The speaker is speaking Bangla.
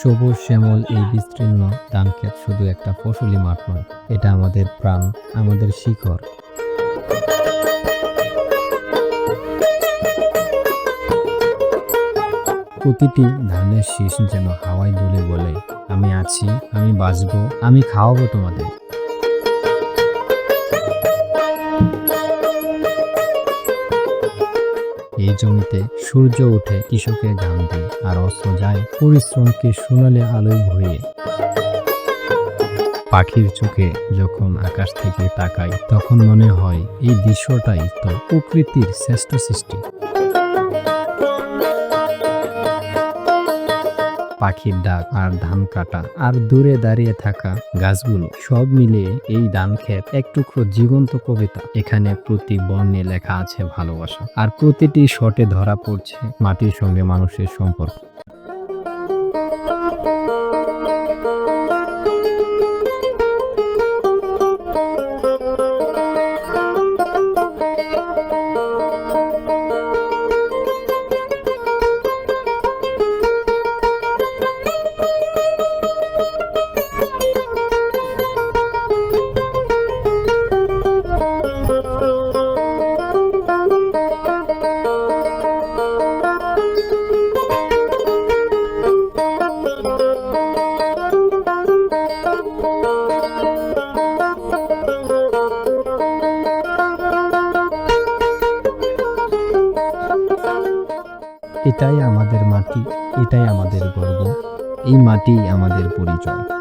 সবুজ শ্যামল এই বিস্তীর্ণ ধানক্ষেত শুধু একটা ফসলি মাঠ নয়, এটা আমাদের প্রাণ, আমাদের শিকড় প্রতিটি ধানের শীষ যেন হাওয়ায় দুলে বলে, আমি আছি, আমি বাঁচবো, আমি খাওয়াবো তোমাদের। এই জমিতে সূর্য ওঠে কৃষকের ঘাম দিয়ে, আর অস্ত্র যায় পরিশ্রমকে সোনালে আলোয় ভরিয়ে। পাখির চোখে যখন আকাশ থেকে তাকাই, তখন মনে হয় এই দৃশ্যটাই তো প্রকৃতির শ্রেষ্ঠ সৃষ্টি। পাখির ডাক আর ধান কাটা আর দূরে দাঁড়িয়ে থাকা গাছগুলো সব মিলিয়ে এই ধান ক্ষেত এক জীবন্ত কবিতা। এখানে প্রতি বর্ণে লেখা আছে ভালোবাসা আর প্রতিটি শটে ধরা পড়ছে মাটির সঙ্গে মানুষের সম্পর্ক। এটাই আমাদের মাটি এটাই আমাদের গর্ব এই মাটি আমাদের পরিচয়।